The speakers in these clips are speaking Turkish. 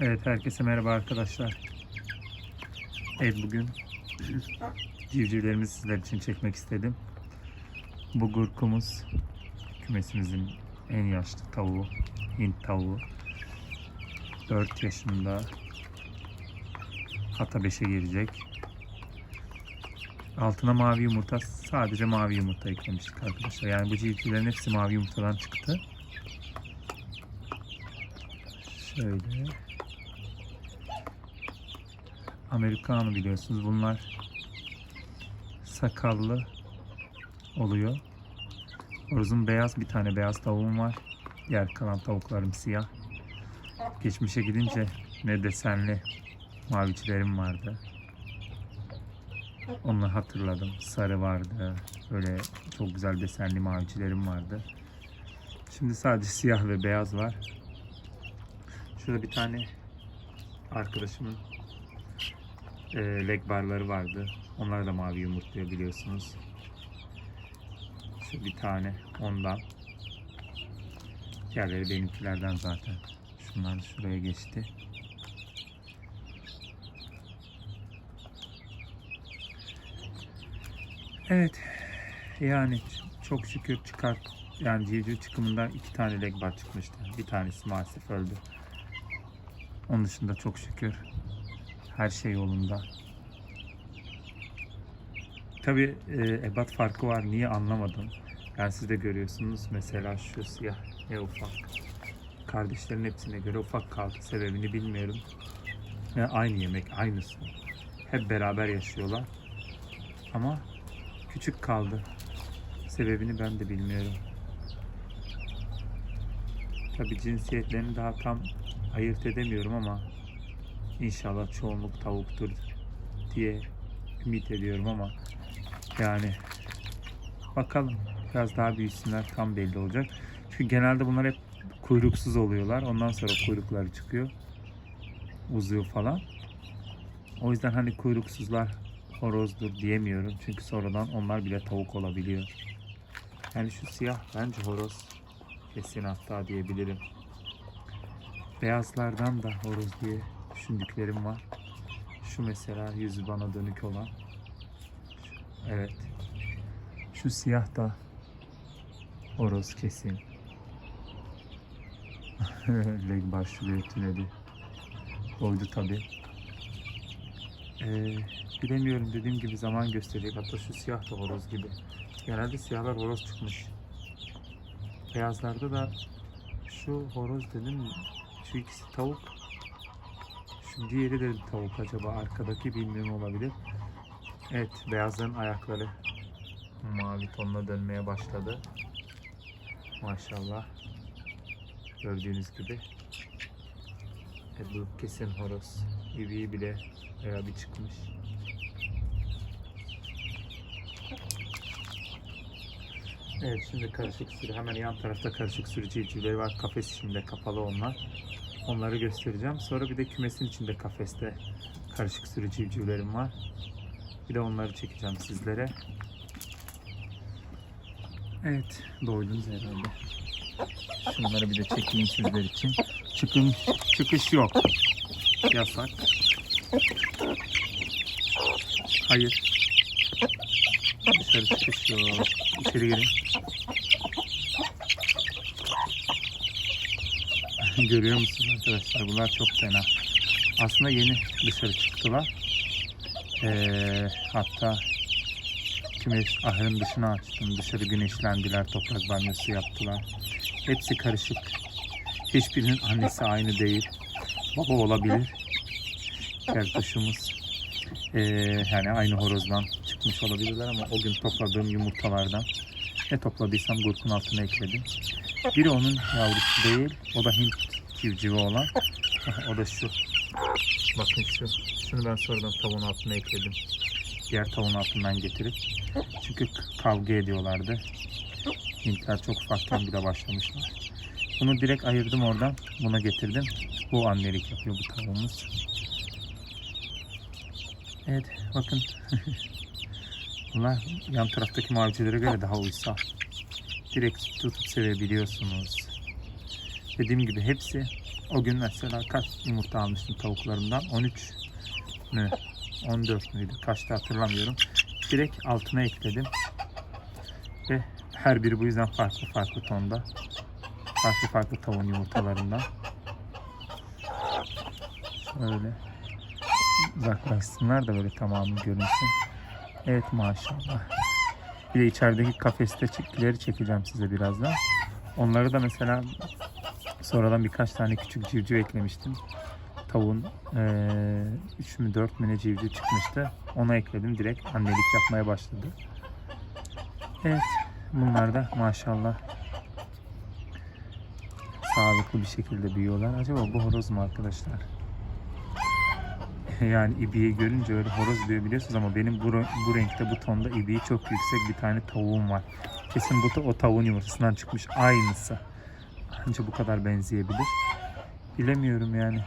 Evet herkese merhaba arkadaşlar. Evet bugün civcivlerimizi sizler için çekmek istedim. Bu gurkumuz kümesimizin en yaşlı tavuğu. Hint tavuğu. 4 yaşında. Hatta 5'e girecek. Altına mavi yumurta, sadece mavi yumurta eklemiştik arkadaşlar. Yani bu civcivlerin hepsi mavi yumurtadan çıktı. Şöyle. Amerikanı biliyorsunuz. Bunlar sakallı oluyor. Horozun beyaz bir tane beyaz tavuğum var. Diğer kalan tavuklarım siyah. Geçmişe gidince ne desenli mavicilerim vardı. Onları hatırladım. Sarı vardı. Böyle çok güzel desenli mavicilerim vardı. Şimdi sadece siyah ve beyaz var. Şurada bir tane arkadaşımın e, leg barları vardı. Onlar da mavi yumurtluyor biliyorsunuz. Şu bir tane ondan. Diğerleri benimkilerden zaten. Şunlar şuraya geçti. Evet. Yani çok şükür çıkart. Yani civciv çıkımından iki tane leg bar çıkmıştı. Bir tanesi maalesef öldü. Onun dışında çok şükür her şey yolunda. Tabi ebat farkı var. Niye anlamadım. Yani siz de görüyorsunuz. Mesela şu siyah ne ufak. Kardeşlerin hepsine göre ufak kaldı. Sebebini bilmiyorum. Ve aynı yemek, aynı su. Hep beraber yaşıyorlar. Ama küçük kaldı. Sebebini ben de bilmiyorum. Tabi cinsiyetlerini daha tam ayırt edemiyorum ama inşallah çoğunluk tavuktur diye ümit ediyorum ama yani bakalım biraz daha büyüsünler tam belli olacak. Çünkü genelde bunlar hep kuyruksuz oluyorlar. Ondan sonra kuyrukları çıkıyor. Uzuyor falan. O yüzden hani kuyruksuzlar horozdur diyemiyorum. Çünkü sonradan onlar bile tavuk olabiliyor. Yani şu siyah bence horoz kesin hatta diyebilirim. Beyazlardan da horoz diye düşündüklerim var. Şu mesela yüzü bana dönük olan. Evet. Şu siyah da horoz kesin. Leg başlıyor tünedi. Koydu tabi. Ee, bilemiyorum dediğim gibi zaman gösterecek. Hatta şu siyah da horoz gibi. Genelde siyahlar horoz çıkmış. Beyazlarda da şu horoz dedim şu ikisi tavuk. Şu diğeri de tavuk acaba arkadaki bilmiyorum olabilir. Evet beyazların ayakları mavi tonuna dönmeye başladı. Maşallah. Gördüğünüz gibi. Evet, bu kesin horoz. İbiği bile bayağı bir çıkmış. Evet şimdi karışık sürü hemen yan tarafta karışık sürü civcivleri var. Kafes içinde kapalı onlar. Onları göstereceğim. Sonra bir de kümesin içinde kafeste karışık sürü civcivlerim var. Bir de onları çekeceğim sizlere. Evet doydunuz herhalde. Şunları bir de çekeyim sizler için. Çıkın, çıkış yok. Yasak. Hayır. Dışarı çıkış yok. İçeri girin. Görüyor musunuz arkadaşlar? Bunlar çok fena. Aslında yeni dışarı çıktılar. Ee, hatta kümes ahırın dışına açtım. Dışarı güneşlendiler, toprak banyosu yaptılar. Hepsi karışık. Hiçbirinin annesi aynı değil. Baba olabilir. Kertoşumuz ee, yani aynı horozdan çıkmış olabilirler ama o gün topladığım yumurtalardan ne topladıysam gurkun altına ekledim. Biri onun yavrusu değil, o da Hint civcivi olan. o da şu. Bakın şu. Şunu ben sonradan tavuğun altına ekledim. Diğer tavuğun altından getirip. Çünkü kavga ediyorlardı. Hintler çok ufakken bile başlamışlar. Bunu direkt ayırdım oradan. Buna getirdim. Bu annelik yapıyor bu tavuğumuz. Evet bakın. Bunlar yan taraftaki mavicilere göre daha uysal. Direkt tutup sevebiliyorsunuz. Dediğim gibi hepsi O gün mesela kaç yumurta almıştım tavuklarımdan? 13 mü? 14 müydü? Kaçtı hatırlamıyorum. Direkt altına ekledim. Ve her biri bu yüzden farklı farklı tonda. Farklı farklı tavuğun yumurtalarından. Şöyle uzaklaşsınlar da böyle tamamı görünsün. Evet maşallah. Bir de içerideki kafestekileri çekeceğim size birazdan. Onları da mesela sonradan birkaç tane küçük civciv eklemiştim. Tavuğun 3 mü 4 mü ne civciv çıkmıştı. Ona ekledim. Direkt annelik yapmaya başladı. Evet. Bunlar da maşallah sağlıklı bir şekilde büyüyorlar. Acaba bu horoz mu arkadaşlar? yani ibiyi görünce öyle horoz diyor biliyorsunuz ama benim bu, bu renkte bu tonda ibiyi çok yüksek bir tane tavuğum var. Kesin bu da o tavuğun yumurtasından çıkmış aynısı. Anca bu kadar benzeyebilir. Bilemiyorum yani.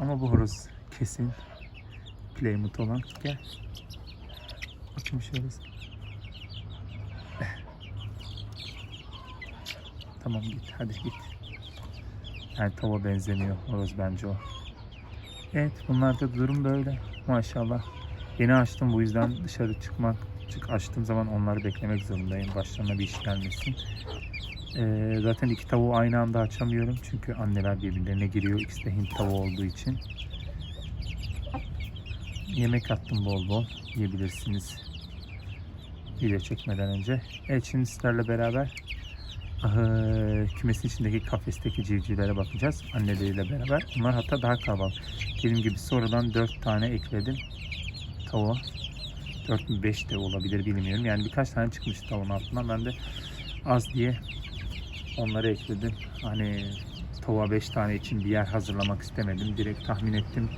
Ama bu horoz kesin Playmut olan. Gel. Bakayım şöyle. Tamam git hadi git. Yani tava benzemiyor horoz bence o. Evet bunlarda durum böyle maşallah. Yeni açtım bu yüzden dışarı çıkmak çık açtığım zaman onları beklemek zorundayım. Başlarına bir iş gelmesin. Ee, zaten iki tavuğu aynı anda açamıyorum çünkü anneler birbirlerine giriyor. İkisi de Hint tavuğu olduğu için. Yemek attım bol bol yiyebilirsiniz. Video çekmeden önce. Evet şimdi sizlerle beraber kümesin içindeki kafesteki civcivlere bakacağız anneleriyle beraber. Onlar hatta daha kalabalık. Dediğim gibi sonradan 4 tane ekledim tavuğa. 4 mü 5 de olabilir bilmiyorum. Yani birkaç tane çıkmış tavuğun altından. Ben de az diye onları ekledim. Hani tavuğa 5 tane için bir yer hazırlamak istemedim. Direkt tahmin ettim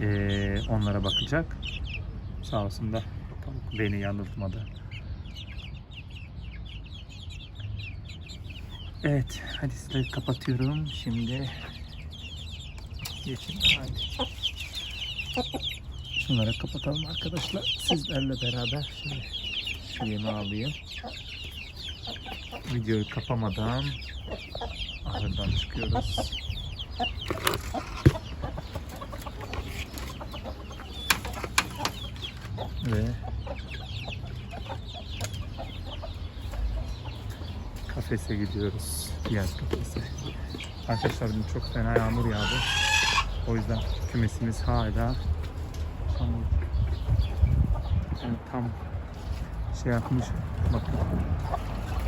eee, onlara bakacak. Sağ olsun da tavuk beni yanıltmadı. Evet, hadi sizleri kapatıyorum. Şimdi geçin. Hadi. Şunları kapatalım arkadaşlar. Sizlerle beraber şöyle şu yemi alayım. Videoyu kapamadan ahırdan çıkıyoruz. Ve kafese gidiyoruz. Diğer kafese. Arkadaşlar dün çok fena yağmur yağdı. O yüzden kümesimiz hala tam, yani tam şey yapmış. Bakın.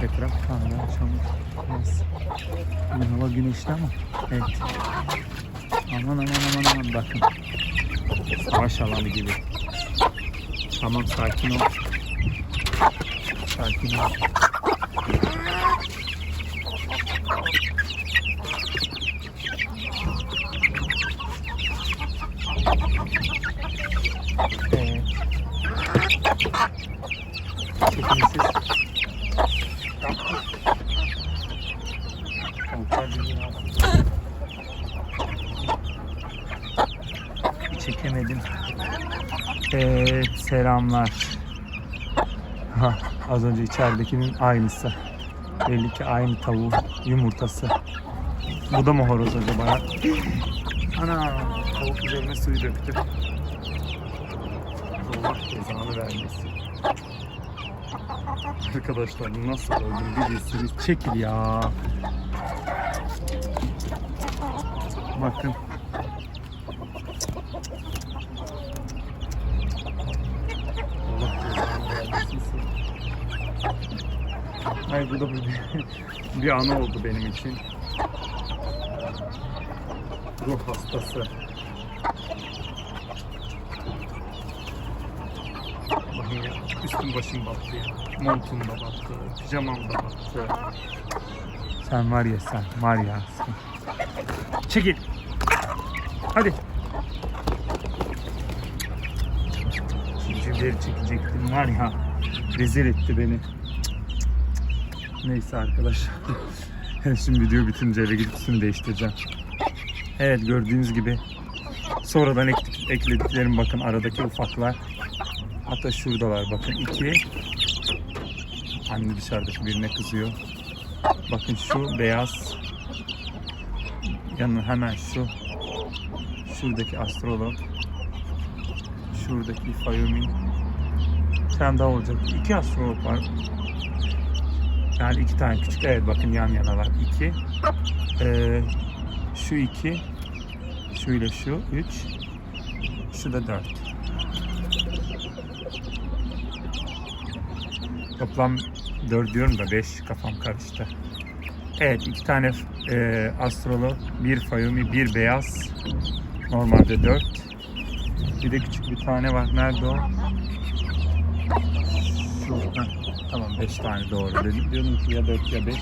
Etraf hala çamur. Biraz. Hava güneşli ama. Evet. Aman aman aman aman bakın. Savaş alanı gibi. Tamam sakin ol. Sakin ol. Aldı. Çekemedim. Evet, selamlar. Ha, az önce içeridekinin aynısı. Belli aynı tavuğun yumurtası. Bu da mı horoz acaba ya? Ana, tavuk üzerine suyu döktü. Allah cezanı vermesin. Arkadaşlar nasıl öldüm bir bilsiniz. Çekil ya. Bakın. Allah cezanı vermesin. Hayır bu da bir, bir anı oldu benim için. Ruh hastası. Bakın ya, üstüm başım battı ya. Montum da battı, pijamam da battı. Sen var ya sen, var ya sen. Çekil. Hadi. Civcivleri çekecektim var ya. Rezil etti beni. Neyse arkadaşlar. Şimdi video bitince eve gidip üstümü değiştireceğim. Evet gördüğünüz gibi sonradan ekledik, eklediklerim bakın aradaki ufaklar. Hatta şuradalar bakın iki. Anne dışarıdaki birine kızıyor. Bakın şu beyaz. Yanı hemen şu. Şuradaki astrolog. Şuradaki. Bir tane daha olacak. İki astrolog var. Yani iki tane küçük. Evet bakın yan yanalar. İki. Ee, şu iki. Şu ile şu. Üç. Şu da dört. Toplam 4 diyorum da 5 kafam karıştı. Evet iki tane e, astrolog, bir Fayumi, bir beyaz. Normalde 4. Bir de küçük bir tane var. Nerede o? Şu. heh, tamam 5 tane doğru dedim. Diyordum ki ya 4 ya 5.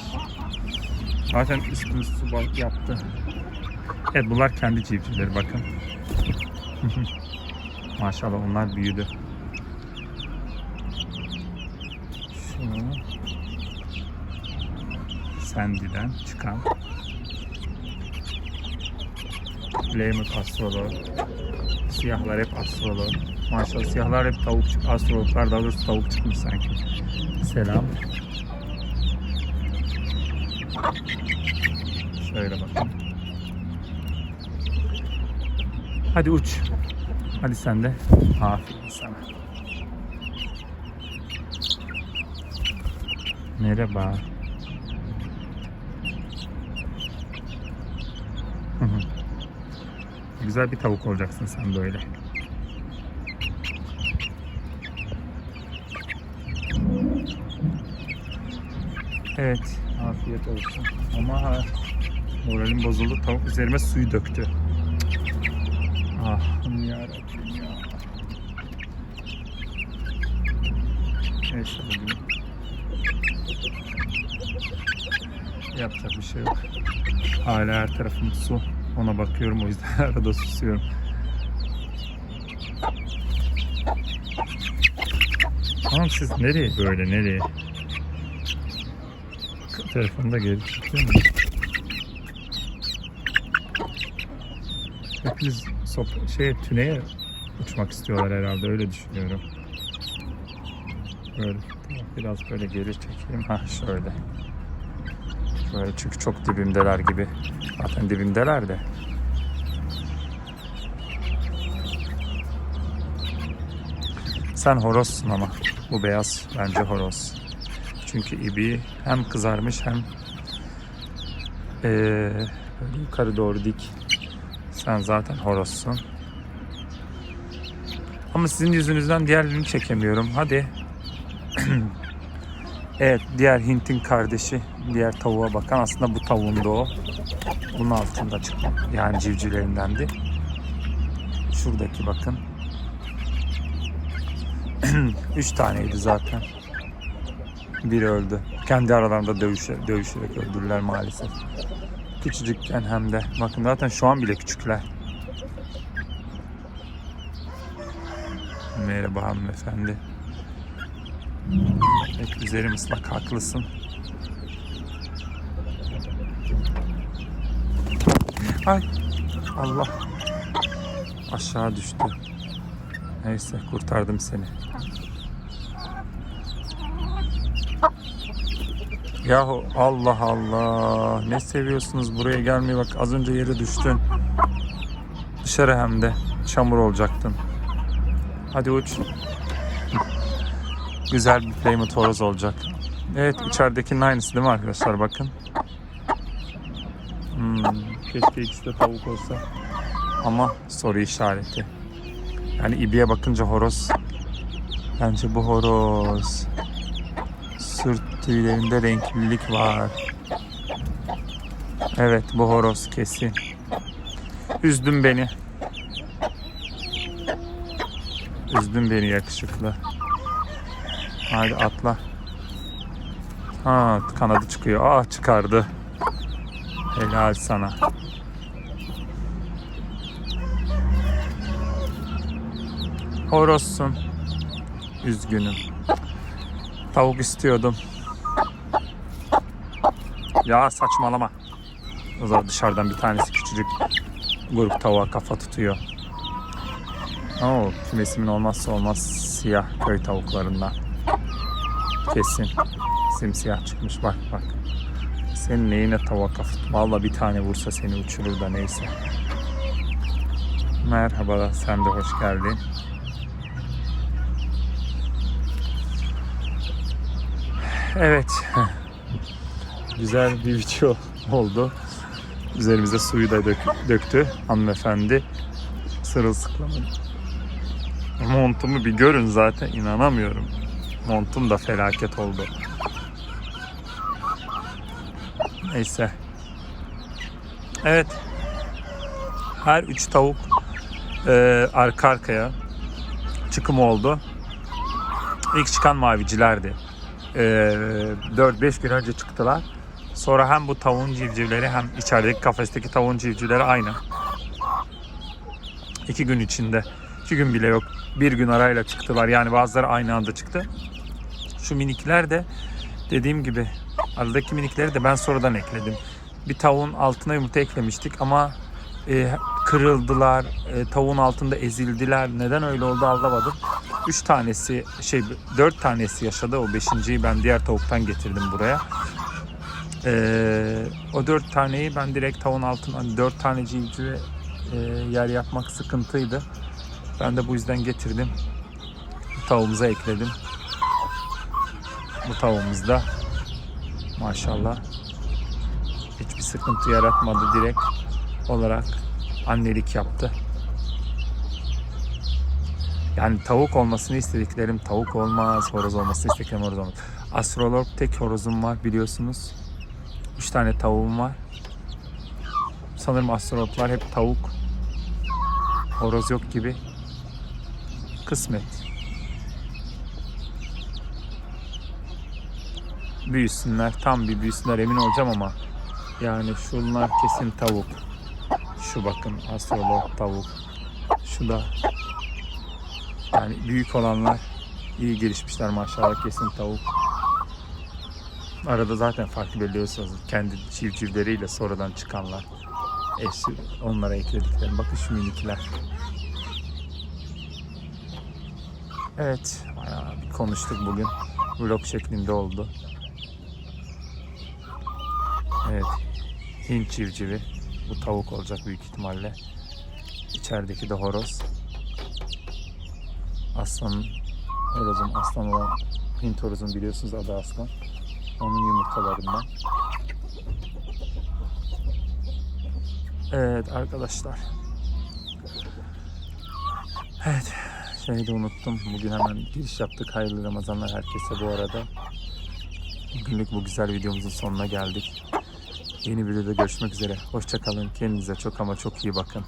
Zaten üstünü su bak- yaptı. Evet bunlar kendi civcivleri bakın. Maşallah onlar büyüdü. Şu Sandy'den çıkan Plymouth astrolog. Siyahlar hep astrolog. Maşallah siyahlar hep tavuk çık. Astrologlar daha doğrusu tavuk çıkmış sanki. Selam. Şöyle bakın. Hadi uç. Hadi sen de. Aferin sana. Merhaba. Güzel bir tavuk olacaksın sen böyle. Evet, afiyet olsun. Ama ha, moralim bozuldu. Tavuk üzerime suyu döktü. Ah yarabbim ya. Neyse bugün. Yapacak bir şey yok. Hala her tarafım su. Ona bakıyorum o yüzden arada susuyorum. Tamam siz nereye böyle nereye? Telefonda geri çıkıyor mu? Hepiniz sop şey tüneye uçmak istiyorlar herhalde öyle düşünüyorum. Böyle biraz böyle geri çekeyim. Ha şöyle. Böyle çünkü çok dibimdeler gibi. Zaten dibimdeler de. Sen horozsun ama. Bu beyaz bence horoz. Çünkü ibi hem kızarmış hem böyle yukarı doğru dik. Sen zaten horozsun. Ama sizin yüzünüzden diğerlerini çekemiyorum. Hadi. evet, diğer Hint'in kardeşi, diğer tavuğa bakan aslında bu tavuğun o. Bunun altında çıkma. Yani civcivlerindendi. Şuradaki bakın. Üç taneydi zaten. Biri öldü. Kendi aralarında dövüşe, dövüşerek öldürdüler maalesef. Küçücükken hem de. Bakın zaten şu an bile küçükler. Merhaba hanımefendi. Evet, üzerim ıslak haklısın. Ay Allah. Aşağı düştü. Neyse kurtardım seni. Yahu Allah Allah. Ne seviyorsunuz buraya gelmeyi bak az önce yere düştün. Dışarı hem de çamur olacaktın. Hadi uç. Güzel bir Plymouth horoz olacak. Evet içeridekinin aynısı değil mi arkadaşlar bakın. Hmm, keşke ikisi de tavuk olsa. Ama soru işareti. Yani ibiye bakınca horoz. Bence bu horoz. Tüylerinde renklilik var. Evet bu horoz kesin. Üzdün beni. Üzdün beni yakışıklı. Hadi atla. Ha kanadı çıkıyor. Ah çıkardı. Helal sana. Horozsun. Üzgünüm. Tavuk istiyordum. Ya saçmalama. O zaman dışarıdan bir tanesi küçücük grup tavuğa kafa tutuyor. Oo, kümesimin olmazsa olmaz siyah köy tavuklarından. Kesin. Simsiyah çıkmış bak bak. Senin neyine tavakaf? Valla bir tane vursa seni uçurur da neyse. Merhaba, sen de hoş geldin. Evet. Güzel bir video oldu. Üzerimize suyu da dök- döktü hanımefendi. Sırılsıklam. Montumu bir görün zaten inanamıyorum. Montum da felaket oldu. Neyse. Evet. Her üç tavuk e, arka arkaya çıkım oldu. İlk çıkan mavicilerdi. E, 4-5 gün önce çıktılar. Sonra hem bu tavuğun civcivleri hem içerideki kafesteki tavuğun civcivleri aynı. İki gün içinde. iki gün bile yok. Bir gün arayla çıktılar. Yani bazıları aynı anda çıktı. Şu minikler de dediğim gibi aradaki minikleri de ben sonradan ekledim. Bir tavuğun altına yumurta eklemiştik ama e, kırıldılar. E, tavuğun altında ezildiler. Neden öyle oldu anlamadım. Üç tanesi şey dört tanesi yaşadı. O beşinciyi ben diğer tavuktan getirdim buraya. E, o dört taneyi ben direkt tavuğun altına hani dört tane civcive e, yer yapmak sıkıntıydı. Ben de bu yüzden getirdim. Tavuğumuza ekledim. Bu tavuğumuz da maşallah hiçbir sıkıntı yaratmadı direkt olarak annelik yaptı. Yani tavuk olmasını istediklerim tavuk olmaz, horoz olmasını istediklerim horoz olmaz. Astrolog tek horozum var biliyorsunuz. Üç tane tavuğum var. Sanırım astrologlar hep tavuk. Horoz yok gibi. Kısmet. Büyüsünler, tam bir büyüsünler emin olacağım ama yani şunlar kesin tavuk. Şu bakın astrolog tavuk. Şu da yani büyük olanlar iyi gelişmişler maşallah kesin tavuk. Arada zaten farklı belirliyorsunuz. Kendi civcivleriyle sonradan çıkanlar. Eşi onlara eklediklerim. Bakın şu minikler. Evet, bayağı bir konuştuk bugün. Vlog şeklinde oldu. Evet, Hint civcivi. Bu tavuk olacak büyük ihtimalle. İçerideki de horoz. Aslan, horozun aslan olan Hint horozun biliyorsunuz adı aslan. Onun yumurtalarından. Evet arkadaşlar. Evet. Şeyi de unuttum. Bugün hemen giriş yaptık. Hayırlı Ramazanlar herkese bu arada. Bugünlük bu güzel videomuzun sonuna geldik. Yeni videoda görüşmek üzere. Hoşçakalın. Kendinize çok ama çok iyi bakın.